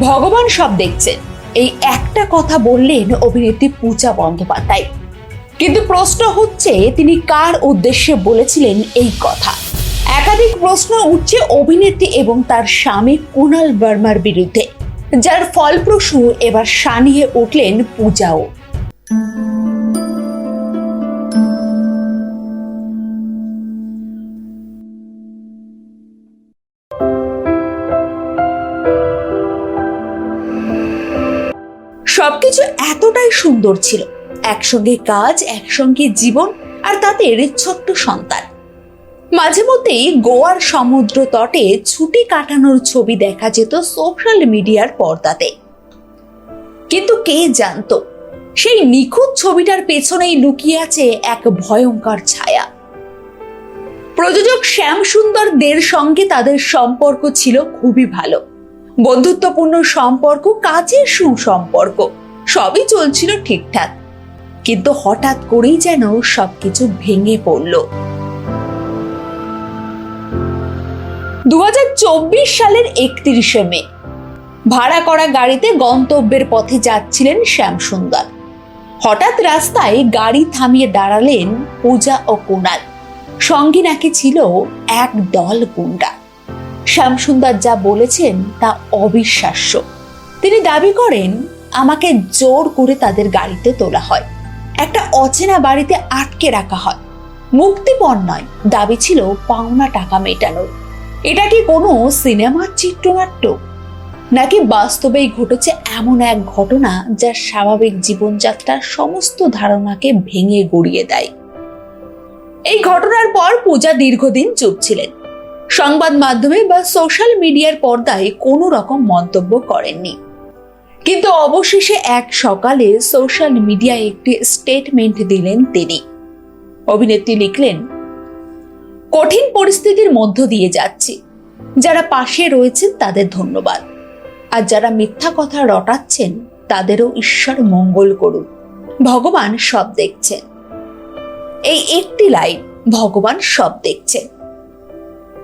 ভগবান সব দেখছেন। এই একটা কথা বললেন অভিনেত্রী পূজা বন্দ্যোপাধ্যায়। কিন্তু প্রশ্ন হচ্ছে, তিনি কার উদ্দেশ্যে বলেছিলেন এই কথা? একাধিক প্রশ্ন উঠছে অভিনেত্রী এবং তার স্বামী কুণাল বর্মার বিরুদ্ধে, যার ফলপ্রসূ এবার সানিয়ে উঠলেন পূজাও। সবকিছু এতটাই সুন্দর ছিল। একসঙ্গে কাজ, একসঙ্গে জীবন আর তাদের ছোট্ট সন্তান। মাঝে মধ্যেই গোয়ার সমুদ্র তটে ছুটি কাটানোর ছবি দেখা যেত সোশ্যাল মিডিয়ার পর্দাতে। কিন্তু কে জানতো, সেই নিখুঁত ছবিটার পেছনেই লুকিয়ে আছে এক ভয়ঙ্কর ছায়া। প্রযোজক শ্যাম সুন্দর দের সঙ্গে তাদের সম্পর্ক ছিল খুবই ভালো। বন্ধুত্বপূর্ণ সম্পর্ক, কাজের সুসম্পর্ক, সবই চলছিল ঠিকঠাক। কিন্তু হঠাৎ করেই যেন সবকিছু ভেঙে পড়ল। দু হাজার চব্বিশ সালের একত্রিশে মে, ভাড়া করা গাড়িতে গন্তব্যের পথে যাচ্ছিলেন শ্যামসুন্দর। হঠাৎ রাস্তায় গাড়ি থামিয়ে দাঁড়ালেন পূজা ও কুণাল। সঙ্গে নাকি ছিল এক দল গুন্ডা। শ্যামসুন্দর যা বলেছেন তা অবিশ্বাস্য। তিনি দাবি করেন, আমাকে জোর করে তাদের গাড়িতে তোলা হয়। একটা অচেনা বাড়িতে আটকে রাখা হয়। মুক্তিপণ নয়, দাবি ছিল পাওনা টাকা মেটানোর। এটা কি কোনো সিনেমার চিত্রনাট্য? নাকি বাস্তবেই ঘটেছে এমন এক ঘটনা যা স্বাভাবিক জীবনযাত্রার সমস্ত ধারণাকে ভেঙে গড়িয়ে দেয়? এই ঘটনার পর পূজা দীর্ঘদিন চুপ ছিলেন। সংবাদ মাধ্যমে বা সোশ্যাল মিডিয়ার পর্দায় কোনো রকম মন্তব্য করেননি। কিন্তু অবশেষে এক সকালে সোশ্যাল মিডিয়ায় একটি স্টেটমেন্ট দিলেন তিনি। অভিনেত্রী লিখলেন, কঠিন পরিস্থিতির মধ্য দিয়ে যাচ্ছি। যারা পাশে রয়েছেন তাদের ধন্যবাদ। আর যারা মিথ্যা কথা রটাচ্ছেন তাদেরও ঈশ্বর মঙ্গল করুন। ভগবান সব দেখছেন। এই একটি লাইন ভগবান সব দেখছেন।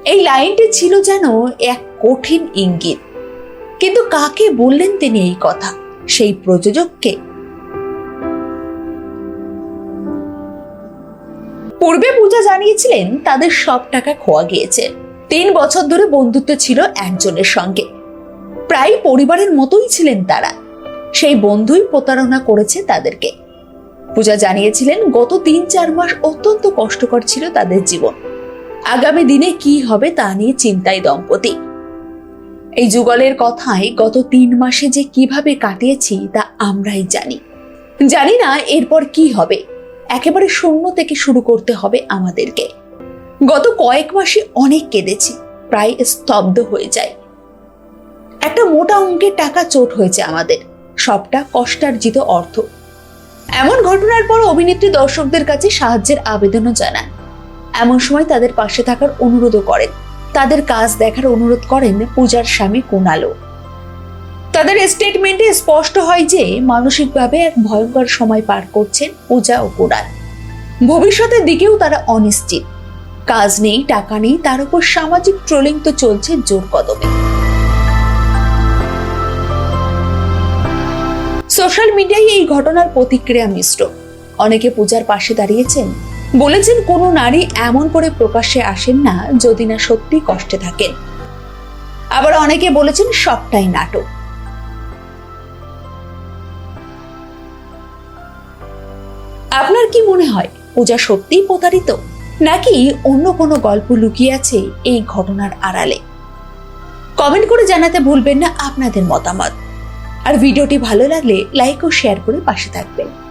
এই লাইনটি ছিল যেন এক কঠিন ইঙ্গিত। কিন্তু কাকে বললেন তিনি এই কথা? সেই প্রযোজককে? পূর্বে পূজা জানিয়েছিলেন তাদের সব টাকা খোয়া গিয়েছে। তিন বছর ধরে বন্ধুত্ব ছিল একজনের সঙ্গে। প্রায় পরিবারের মতোই ছিলেন তারা। সেই বন্ধুই প্রতারণা করেছে তাদেরকে। পূজা জানিয়েছিলেন, গত তিন চার মাস অত্যন্ত কষ্টকর ছিল তাদের জীবন। আগামী দিনে কি হবে তা নিয়ে চিন্তায় দম্পতি। এই যুগলের কথায় গত তিন মাসে যে কীভাবে কাটিয়েছি তা আমরাই জানি। জানি না এরপর কি হবে। একেবারে শূন্য থেকে শুরু করতে হবে আমাদেরকে। গত কয়েক মাসে অনেক কেঁদেছি, প্রায় স্তব্ধ হয়ে যায় একটা মোটা অঙ্কের টাকা চোট হয়েছে আমাদের, সবটা কষ্টার্জিত অর্থ। এমন ঘটনার পর অভিনেত্রী দর্শকদের কাছে সাহায্যের আবেদনও জানান। এমন সময় তাদের পাশে থাকার অনুরোধও করেন। তাদের কাজ দেখার অনুরোধ করেন পূজার স্বামী কুণালও। তাদের স্টেটমেন্টে স্পষ্ট হয় যে, মানসিকভাবে এক ভয়ঙ্কর সময় পার করছেন পূজা ও কুণাল। ভবিষ্যতের দিকেও তারা অনিশ্চিত। কাজ নেই, টাকা নেই, তার উপর সামাজিক ট্রোলিং তো চলছে জোর কদমে। সোশ্যাল মিডিয়ায় এই ঘটনার প্রতিক্রিয়া মিশ্র। অনেকে পূজার পাশে দাঁড়িয়েছেন। বলেছেন কোনো নারী এমন করে প্রকাশ্যে আসেন না যদি না সত্যি কষ্টে থাকেন। আবার অনেকে বলেছেন সবটাই নাটক। আপনার কি মনে হয় পূজা সত্যিই প্রতারিত? নাকি অন্য কোনো গল্প লুকিয়ে আছে এই ঘটনার আড়ালে? কমেন্ট করে জানাতে ভুলবেন না আপনাদের মতামত। আর ভিডিওটি ভালো লাগলে লাইক ও শেয়ার করে পাশে থাকবেন।